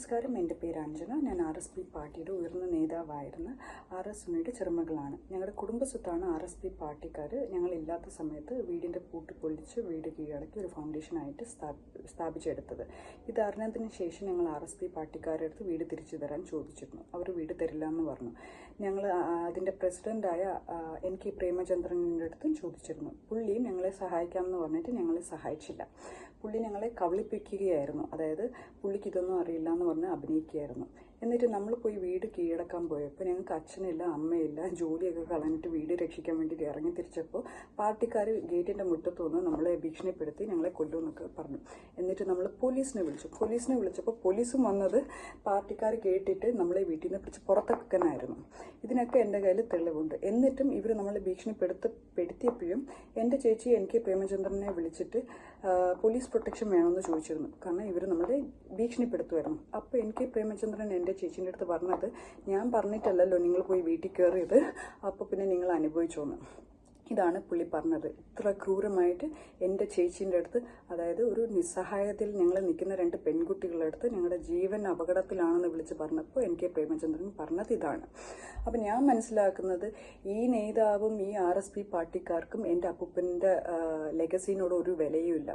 നമസ്കാരം. എന്റെ പേര് അഞ്ജന. ഞാൻ ആർ എസ് പി പാർട്ടിയുടെ ഉയർന്ന നേതാവായിരുന്ന ആർ എസ് സുനിയുടെ ചെറുമകളാണ്. ഞങ്ങളുടെ കുടുംബസ്വത്താണ് ആർ എസ് പി പാർട്ടിക്കാർ ഞങ്ങളില്ലാത്ത സമയത്ത് വീടിന്റെ പൂട്ട് പൊളിച്ച് വീട് കീഴടക്കി ഒരു ഫൗണ്ടേഷനായിട്ട് സ്ഥാപി സ്ഥാപിച്ചെടുത്തത്. ഇത് അറിഞ്ഞതിന് ശേഷം ഞങ്ങൾ ആർ എസ് പി പാർട്ടിക്കാരുടെ അടുത്ത് വീട് തിരിച്ചു തരാൻ ചോദിച്ചിരുന്നു. അവർ വീട് തരില്ല എന്ന് പറഞ്ഞു. ഞങ്ങൾ അതിന്റെ പ്രസിഡന്റായ എൻ കെ പ്രേമചന്ദ്രന്റെ അടുത്തും ചോദിച്ചിരുന്നു. പുള്ളിയും ഞങ്ങളെ സഹായിക്കാമെന്ന് പറഞ്ഞിട്ട് ഞങ്ങളെ സഹായിച്ചില്ല. പുള്ളി ഞങ്ങളെ കവളിപ്പിക്കുകയായിരുന്നു അതായത് പുള്ളിക്ക് ഇതൊന്നും അറിയില്ല എന്ന് പറഞ്ഞ് അഭിനയിക്കുകയായിരുന്നു. എന്നിട്ട് നമ്മൾ പോയി വീട് കീഴടക്കാൻ പോയപ്പോൾ ഞങ്ങൾക്ക് അച്ഛനില്ല അമ്മയില്ല ജോലിയൊക്കെ കളഞ്ഞിട്ട് വീട് രക്ഷിക്കാൻ വേണ്ടിയിട്ട് ഇറങ്ങി തിരിച്ചപ്പോൾ പാർട്ടിക്കാർ ഗേറ്റിന്റെ മുറ്റത്ത് വന്ന് നമ്മളെ ഭീഷണിപ്പെടുത്തി ഞങ്ങളെ കൊല്ലുമെന്നൊക്കെ പറഞ്ഞു. എന്നിട്ട് നമ്മൾ പോലീസിനെ വിളിച്ചു. പോലീസിനെ വിളിച്ചപ്പോൾ പോലീസും വന്നത് പാർട്ടിക്കാർ കേട്ടിട്ട് നമ്മളെ വീട്ടിൽ നിന്ന് പിടിച്ച് പുറത്താക്കാനായിരുന്നു ഇതിനൊക്കെ എന്റെ കയ്യിൽ തെളിവുണ്ട്. എന്നിട്ടും ഇവർ നമ്മളെ ഭീഷണിപ്പെടുത്ത പെടുത്തിയപ്പോഴും എന്റെ ചേച്ചി എനിക്ക് പ്രേമചന്ദ്രനെ വിളിച്ചിട്ട് പോലീസ് പ്രൊട്ടക്ഷൻ വേണമെന്ന് ചോദിച്ചിരുന്നു. കാരണം ഇവർ നമ്മളെ ഭീഷണിപ്പെടുത്തുമായിരുന്നു. അപ്പോൾ എനിക്ക് പ്രേമചന്ദ്രൻ എന്റെ ചേച്ചീന്റെ അടുത്ത് പറഞ്ഞത് ഞാൻ പറഞ്ഞിട്ടല്ലല്ലോ നിങ്ങൾ പോയി വീട്ടിൽ കയറിയത് അപ്പോൾ പിന്നെ നിങ്ങൾ അനുഭവിച്ചോന്ന്. ഇതാണ് പുള്ളി പറഞ്ഞത്. ഇത്ര ക്രൂരമായിട്ട് എന്റെ ചേച്ചീന്റെ അടുത്ത് അതായത് ഒരു നിസ്സഹായത്തിൽ ഞങ്ങൾ നിൽക്കുന്ന രണ്ട് പെൺകുട്ടികളുടെ അടുത്ത് ഞങ്ങളുടെ ജീവൻ അപകടത്തിലാണെന്ന് വിളിച്ച് പറഞ്ഞപ്പോൾ എനിക്ക് പ്രേമചന്ദ്രൻ പറഞ്ഞത് ഇതാണ്. അപ്പം ഞാൻ മനസ്സിലാക്കുന്നത് ഈ നേതാവും ഈ ആർ എസ് പി പാർട്ടിക്കാർക്കും എന്റെ അപ്പൂപ്പന്റെ ലെഗസിനോട് ഒരു വിലയുമില്ല.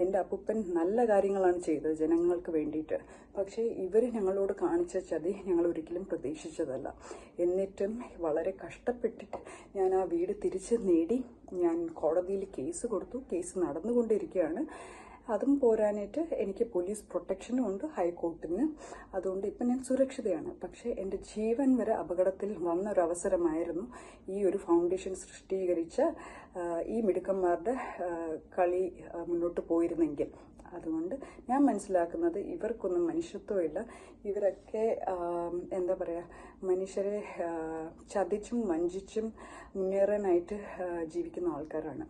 എന്റെ അപ്പൂപ്പൻ നല്ല കാര്യങ്ങളാണ് ചെയ്തത് ജനങ്ങൾക്ക് വേണ്ടിയിട്ട്. പക്ഷേ ഇവർ ഞങ്ങളോട് കാണിച്ച ചതി ഞങ്ങൾ ഒരിക്കലും പ്രതീക്ഷിച്ചതല്ല. എന്നിട്ടും വളരെ കഷ്ടപ്പെട്ടിട്ട് ഞാൻ ആ വീട് തിരിച്ച് നേടി. ഞാൻ കോടതിയിൽ കേസ് കൊടുത്തു. കേസ് നടന്നുകൊണ്ടിരിക്കുകയാണ്. അതും പോരാനായിട്ട് എനിക്ക് പോലീസ് പ്രൊട്ടക്ഷനും ഉണ്ട് ഹൈക്കോർട്ടിന് അതുകൊണ്ട് ഇപ്പം ഞാൻ സുരക്ഷിതയാണ്. പക്ഷേ എന്റെ ജീവൻ വരെ അപകടത്തിൽ വന്ന ഒരു അവസരമായിരുന്നു ഈ ഒരു ഫൗണ്ടേഷൻ സൃഷ്ടീകരിച്ച ഈ മിടുക്കന്മാരുടെ കളി മുന്നോട്ട് പോയിരുന്നെങ്കിൽ. അതുകൊണ്ട് ഞാൻ മനസ്സിലാക്കുന്നത് ഇവർക്കൊന്നും മനുഷ്യത്വമില്ല ഇവരൊക്കെ എന്താ പറയുക മനുഷ്യരെ ചതിച്ചും വഞ്ചിച്ചും മുന്നേറാനായിട്ട് ജീവിക്കുന്ന ആൾക്കാരാണ്.